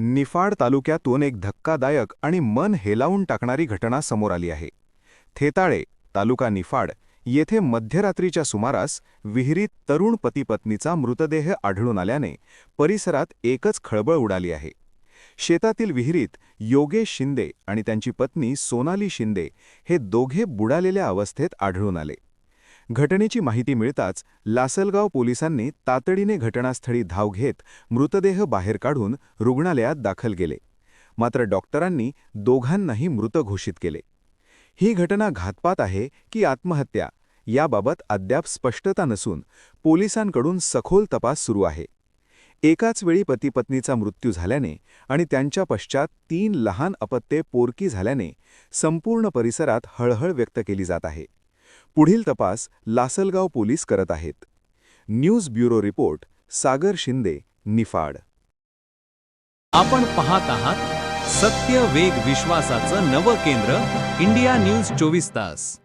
निफाड तालुक्यातून एक धक्कादायक आणि मन हेलावून टाकणारी घटना समोर आली आहे. थेताळे तालुका निफाड येथे मध्यरात्रीच्या सुमारास विहिरीत तरुण पतीपत्नीचा मृतदेह आढळून आल्याने परिसरात एकच खळबळ उडाली आहे. शेतातील विहिरीत योगेश शिंदे आणि त्यांची पत्नी सोनाली शिंदे हे दोघे बुडालेल्या अवस्थेत आढळून आले. घटनेची माहिती मिळताच लासलगाव पोलिसांनी तातडीने घटनास्थळी धाव घेत मृतदेह बाहेर काढून रुग्णालयात दाखल केले. मात्र डॉक्टरांनी दोघांनाही मृत घोषित केले. ही घटना घातपात आहे की आत्महत्या याबाबत अद्याप स्पष्टता नसून पोलिसांकडून सखोल तपास सुरू आहे. एकाच वेळी पतीपत्नीचा मृत्यू झाल्याने आणि त्यांच्या पश्चात तीन लहान अपत्ये पोरकी झाल्याने संपूर्ण परिसरात हळहळ व्यक्त केली जात आहे. पुढील तपास लासलगाव पोलीस करत आहेत. News bureau report Sagar Shinde Niphad. आपण पाहत आहात सत्य वेग विश्वासाचं नवं केंद्र इंडिया न्यूज चोवीस तास.